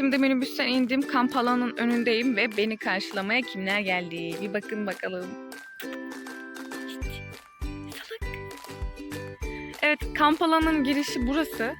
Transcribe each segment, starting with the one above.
Şimdi minibüsten indim. Kamp alanının önündeyim ve beni karşılamaya kimler geldi? Bir bakın bakalım. Evet, kamp alanının girişi burası.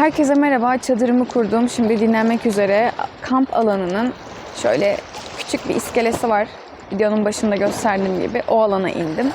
Herkese merhaba. Çadırımı kurdum. Şimdi dinlenmek üzere kamp alanının şöyle küçük bir iskelesi var. Videonun başında gösterdiğim gibi o alana indim.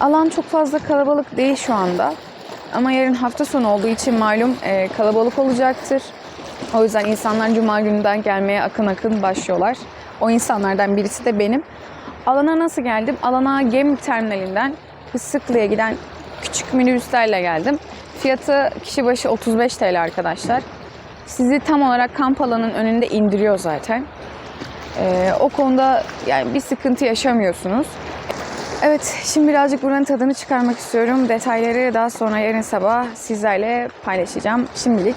Alan çok fazla kalabalık değil şu anda. Ama yarın hafta sonu olduğu için malum e, kalabalık olacaktır. O yüzden insanlar cuma gününden gelmeye akın akın başlıyorlar. O insanlardan birisi de benim. Alana nasıl geldim? Alana gemi terminalinden Fıstıklı'ya giden küçük minibüslerle geldim. Fiyatı kişi başı 35 TL arkadaşlar. Sizi tam olarak kamp alanının önünde indiriyor zaten. Ee, o konuda yani bir sıkıntı yaşamıyorsunuz. Evet, şimdi birazcık buranın tadını çıkarmak istiyorum. Detayları daha sonra yarın sabah sizlerle paylaşacağım. Şimdilik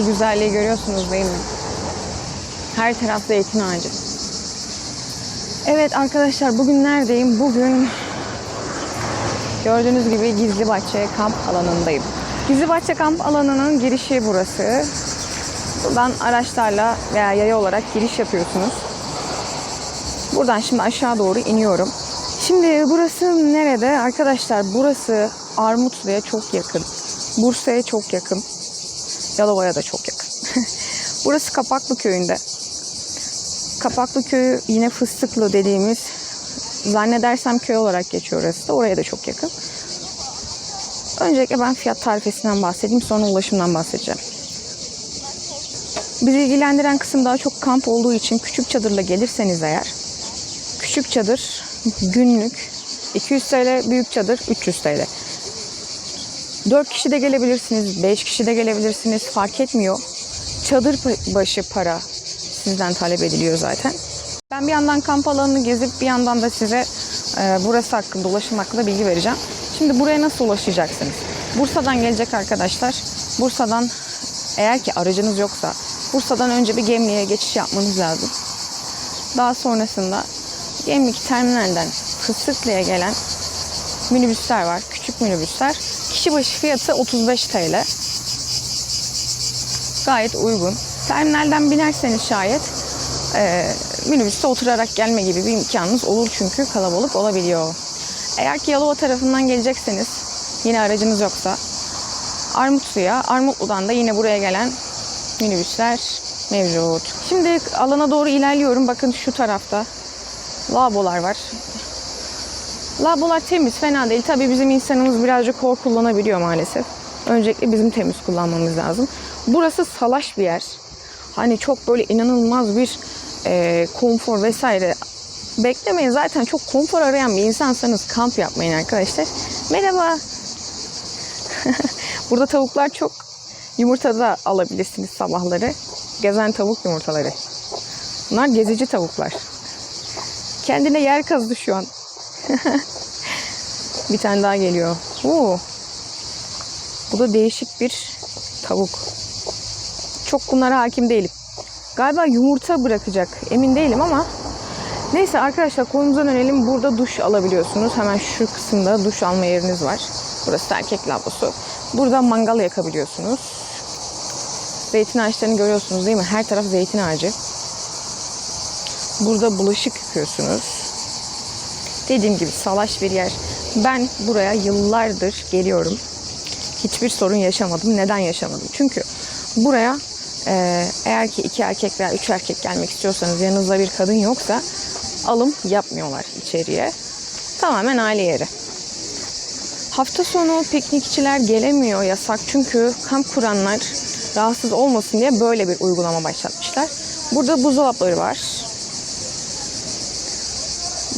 Şu güzelliği görüyorsunuz değil mi? Her taraf zeytin ağacı. Evet arkadaşlar bugün neredeyim? Bugün gördüğünüz gibi Gizlibahçe kamp alanındayım. Gizlibahçe kamp alanının girişi burası. Buradan araçlarla veya yaya olarak giriş yapıyorsunuz. Buradan şimdi aşağı doğru iniyorum. Şimdi burası nerede? Arkadaşlar burası Armutlu'ya çok yakın. Bursa'ya çok yakın. Yalova'ya da çok yakın. Burası Kapaklı köyünde. Kapaklı köyü yine Fıstıklı dediğimiz zannedersem köy olarak geçiyor orası da. Oraya da çok yakın. Öncelikle ben fiyat tarifesinden bahsedeyim sonra ulaşımdan bahsedeceğim. Bizi ilgilendiren kısım daha çok kamp olduğu için küçük çadırla gelirseniz eğer küçük çadır günlük 200 TL, büyük çadır 300 TL. 4 kişi de gelebilirsiniz, 5 kişi de gelebilirsiniz fark etmiyor. Çadır başı para sizden talep ediliyor zaten. Ben bir yandan kamp alanını gezip bir yandan da size e, burası hakkında, ulaşım hakkında bilgi vereceğim. Şimdi buraya nasıl ulaşacaksınız? Bursa'dan gelecek arkadaşlar. Bursa'dan eğer ki aracınız yoksa Bursa'dan önce bir Gemlik'e geçiş yapmanız lazım. Daha sonrasında Gemlik terminalden Fıstıklı'ya gelen minibüsler var. Küçük minibüsler. Kişi başı fiyatı 35 TL. Gayet uygun. Terminalden binerseniz şayet e, minibüste oturarak gelme gibi bir imkanınız olur çünkü kalabalık olabiliyor. Eğer ki Yalova tarafından gelecekseniz yine aracınız yoksa Armutlu'ya, Armutlu'dan da yine buraya gelen minibüsler mevcut. Şimdi alana doğru ilerliyorum. Bakın şu tarafta lavabolar var. Lavabolar temiz, fena değil. Tabii bizim insanımız birazcık hor kullanabiliyor maalesef. Öncelikle bizim temiz kullanmamız lazım. Burası salaş bir yer. Hani çok böyle inanılmaz bir e, konfor vesaire beklemeyin. Zaten çok konfor arayan bir insansanız kamp yapmayın arkadaşlar. Merhaba. Burada tavuklar çok. Yumurta da alabilirsiniz sabahları. Gezen tavuk yumurtaları. Bunlar gezici tavuklar. Kendine yer kazdı şu an. bir tane daha geliyor. Oo. Bu da değişik bir tavuk. Çok bunlara hakim değilim. Galiba yumurta bırakacak. Emin değilim ama neyse arkadaşlar konumuza dönelim. Burada duş alabiliyorsunuz. Hemen şu kısımda duş alma yeriniz var. Burası erkek lavabosu. Burada mangal yakabiliyorsunuz. Zeytin ağaçlarını görüyorsunuz değil mi? Her taraf zeytin ağacı. Burada bulaşık yıkıyorsunuz. Dediğim gibi salaş bir yer. Ben buraya yıllardır geliyorum. Hiçbir sorun yaşamadım. Neden yaşamadım? Çünkü buraya e, eğer ki iki erkek veya üç erkek gelmek istiyorsanız yanınızda bir kadın yoksa alım yapmıyorlar içeriye. Tamamen aile yeri. Hafta sonu piknikçiler gelemiyor yasak çünkü kamp kuranlar rahatsız olmasın diye böyle bir uygulama başlatmışlar. Burada buzdolapları var.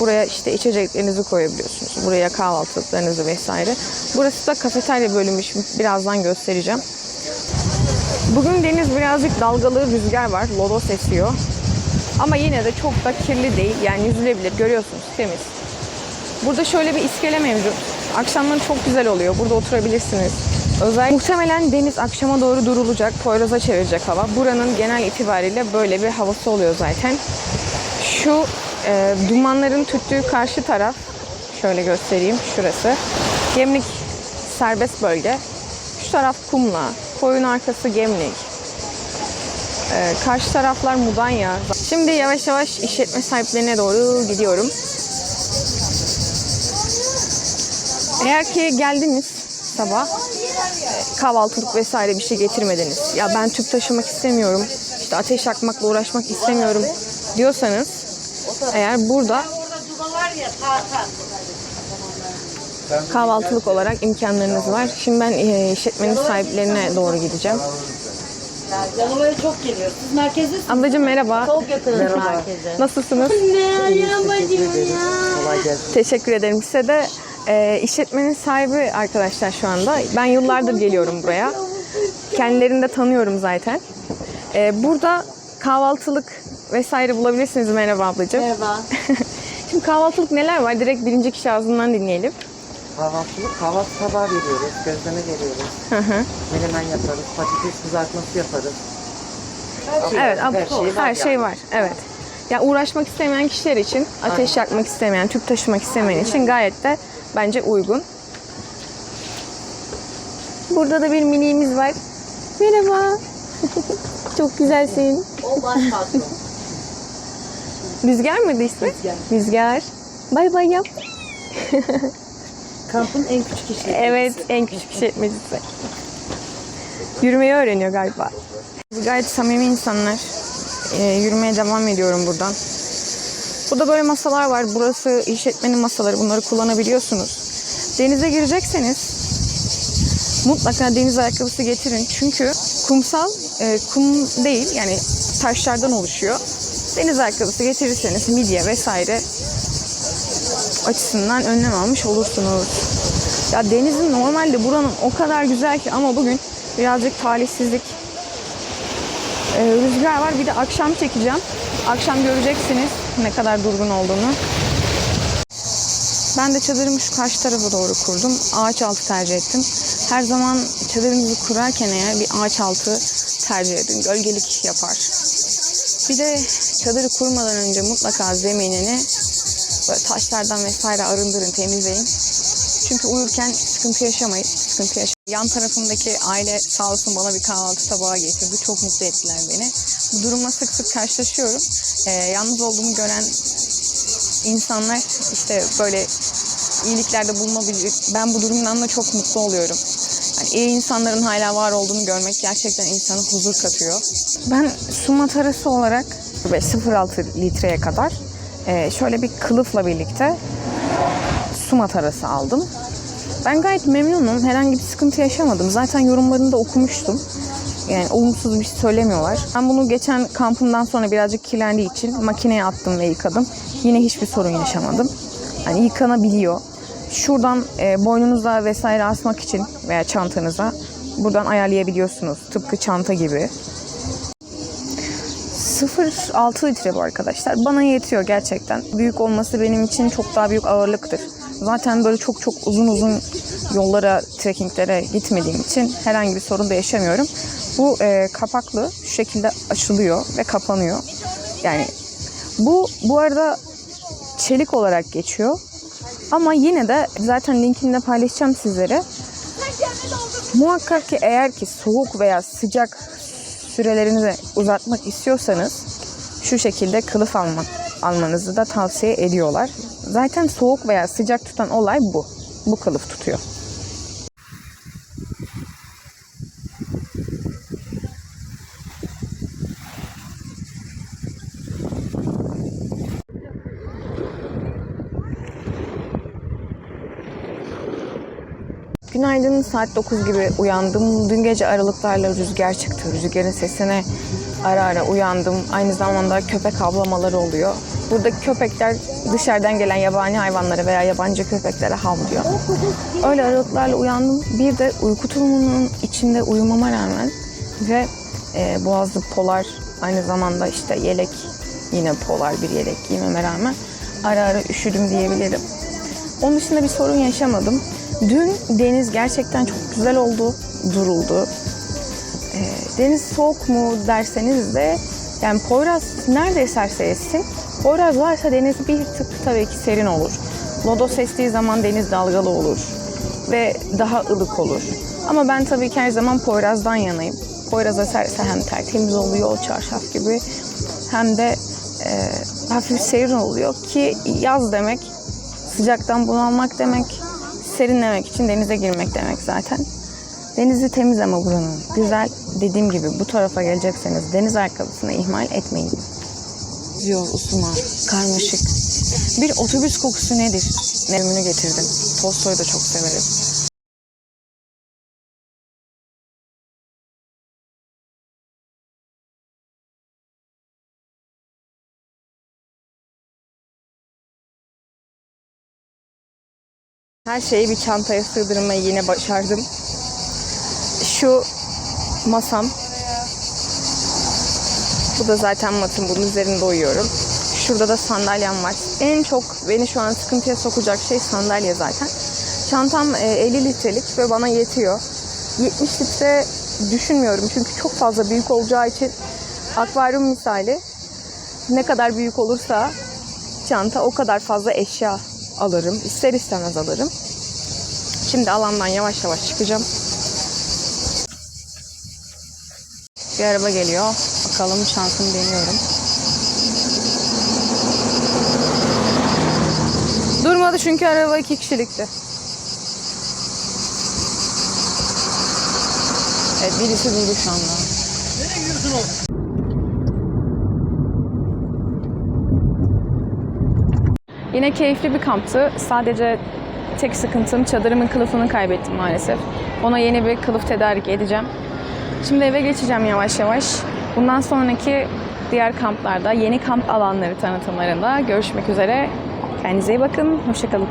Buraya işte içeceklerinizi koyabiliyorsunuz. Buraya kahvaltılıklarınızı vesaire. Burası da kafeterya bölümü. Şimdi birazdan göstereceğim. Bugün deniz birazcık dalgalı, rüzgar var. Lodos esiyor. Ama yine de çok da kirli değil. Yani yüzülebilir. Görüyorsunuz temiz. Burada şöyle bir iskele mevcut. Akşamları çok güzel oluyor. Burada oturabilirsiniz. Özel muhtemelen deniz akşama doğru durulacak. Poyraz'a çevirecek hava. Buranın genel itibariyle böyle bir havası oluyor zaten. Şu e, dumanların tüttüğü karşı taraf şöyle göstereyim şurası. Gemlik serbest bölge. Şu taraf Kumla. Koyun arkası Gemlik. E, karşı taraflar Mudanya. Şimdi yavaş yavaş işletme sahiplerine doğru gidiyorum. Eğer ki geldiniz sabah e, kahvaltılık vesaire bir şey getirmediniz. Ya ben tüp taşımak istemiyorum. işte ateş yakmakla uğraşmak istemiyorum diyorsanız eğer burada kahvaltılık olarak imkanlarınız var. Şimdi ben e, işletmenin sahiplerine doğru gideceğim. Yanıma çok geliyor. Siz merkezdesiniz. Ablacığım merhaba. Çok yakınız merkeze. Nasılsınız? Kolay gelsin. Teşekkür ederim size de. E, işletmenin sahibi arkadaşlar şu anda. Ben yıllardır geliyorum buraya. Kendilerini de tanıyorum zaten. E, burada kahvaltılık vesaire bulabilirsiniz. Merhaba ablacığım. Merhaba. Şimdi kahvaltılık neler var? Direkt birinci kişi ağzından dinleyelim. Kahvaltılık kahvaltı tabağı veriyoruz, gözleme veriyoruz. Hı hı. Menemen yaparız, patates kızartması yaparız. Evet, ab- her şey var her şey yani. var. Evet. Ya uğraşmak istemeyen kişiler için, ateş yakmak istemeyen, tüp taşımak istemeyen için gayet de bence uygun. Burada da bir miniğimiz var. Merhaba. Çok güzelsin. O baş patron. Rüzgar mıydı ismi? Rüzgar. Rüzgar. Bay bay yap. Kampın en küçük işletmecisi. Evet, en küçük işletmecisi. Yürümeyi öğreniyor galiba. Gayet samimi insanlar. Ee, yürümeye devam ediyorum buradan. Burada böyle masalar var. Burası işletmenin masaları. Bunları kullanabiliyorsunuz. Denize girecekseniz mutlaka deniz ayakkabısı getirin. Çünkü kumsal e, kum değil yani taşlardan oluşuyor. Deniz ayakkabısı getirirseniz midye vesaire açısından önlem almış olursunuz. Ya denizin normalde buranın o kadar güzel ki ama bugün birazcık talihsizlik e, rüzgar var. Bir de akşam çekeceğim. Akşam göreceksiniz ne kadar durgun olduğunu. Ben de çadırımı şu karşı tarafa doğru kurdum. Ağaç altı tercih ettim. Her zaman çadırınızı kurarken eğer bir ağaç altı tercih edin. Gölgelik yapar. Bir de çadırı kurmadan önce mutlaka zeminini böyle taşlardan vesaire arındırın, temizleyin. Çünkü uyurken sıkıntı yaşamayız. Sıkıntı yaşamayız. Yan tarafımdaki aile sağ olsun bana bir kahvaltı tabağı getirdi. Çok mutlu ettiler beni. Bu durumla sık sık karşılaşıyorum. Ee, yalnız olduğumu gören insanlar işte böyle iyiliklerde bulunabilir. Ben bu durumdan da çok mutlu oluyorum. Yani iyi insanların hala var olduğunu görmek gerçekten insana huzur katıyor. Ben su matarası olarak ve 0.6 litreye kadar e, şöyle bir kılıfla birlikte su matarası aldım. Ben gayet memnunum. Herhangi bir sıkıntı yaşamadım. Zaten yorumlarını da okumuştum. Yani olumsuz bir şey söylemiyorlar. Ben bunu geçen kampımdan sonra birazcık kirlendiği için makineye attım ve yıkadım. Yine hiçbir sorun yaşamadım. Hani yıkanabiliyor. Şuradan e, boynunuza vesaire asmak için veya çantanıza buradan ayarlayabiliyorsunuz. Tıpkı çanta gibi. 0.6 litre bu arkadaşlar. Bana yetiyor gerçekten. Büyük olması benim için çok daha büyük ağırlıktır. Zaten böyle çok çok uzun uzun yollara, trekkinglere gitmediğim için herhangi bir sorun da yaşamıyorum. Bu e, kapaklı şu şekilde açılıyor ve kapanıyor. Yani bu bu arada çelik olarak geçiyor. Ama yine de zaten linkini de paylaşacağım sizlere. Muhakkak ki eğer ki soğuk veya sıcak sürelerini de uzatmak istiyorsanız şu şekilde kılıf almak almanızı da tavsiye ediyorlar. Zaten soğuk veya sıcak tutan olay bu. Bu kılıf tutuyor. Günaydın saat 9 gibi uyandım. Dün gece aralıklarla rüzgar çıktı. Rüzgarın sesine ara ara uyandım. Aynı zamanda köpek havlamaları oluyor. Buradaki köpekler dışarıdan gelen yabani hayvanlara veya yabancı köpeklere havlıyor. Öyle aralıklarla uyandım. Bir de uyku tulumunun içinde uyumama rağmen ve e, boğazlı polar aynı zamanda işte yelek yine polar bir yelek giymeme rağmen ara ara üşüdüm diyebilirim. Onun dışında bir sorun yaşamadım. Dün deniz gerçekten çok güzel oldu, duruldu. Ee, deniz soğuk mu derseniz de yani Poyraz nerede eserse essin. Poyraz varsa deniz bir tık tabii ki serin olur. Lodos estiği zaman deniz dalgalı olur ve daha ılık olur. Ama ben tabii ki her zaman Poyraz'dan yanayım. Poyraz eserse hem tertemiz oluyor çarşaf gibi hem de e, hafif serin oluyor ki yaz demek sıcaktan bunalmak demek, serinlemek için denize girmek demek zaten. Denizi temiz ama buranın. Güzel. Dediğim gibi bu tarafa gelecekseniz deniz ayakkabısını ihmal etmeyin. Yol, usuma, karmaşık. Bir otobüs kokusu nedir? Nevimini getirdim. Tolstoy'u da çok severim. Her şeyi bir çantaya sığdırmayı yine başardım. Şu masam. Bu da zaten matım. Bunun üzerinde uyuyorum. Şurada da sandalyem var. En çok beni şu an sıkıntıya sokacak şey sandalye zaten. Çantam e, 50 litrelik ve bana yetiyor. 70 litre düşünmüyorum çünkü çok fazla büyük olacağı için akvaryum misali ne kadar büyük olursa çanta o kadar fazla eşya alırım. İster istemez alırım. Şimdi alandan yavaş yavaş çıkacağım. Bir araba geliyor. Bakalım şansımı deniyorum. Durmadı çünkü araba iki kişilikti. Evet birisi durdu şu anda. Yine keyifli bir kamptı. Sadece tek sıkıntım çadırımın kılıfını kaybettim maalesef. Ona yeni bir kılıf tedarik edeceğim. Şimdi eve geçeceğim yavaş yavaş. Bundan sonraki diğer kamplarda, yeni kamp alanları tanıtımlarında görüşmek üzere. Kendinize iyi bakın. Hoşçakalın.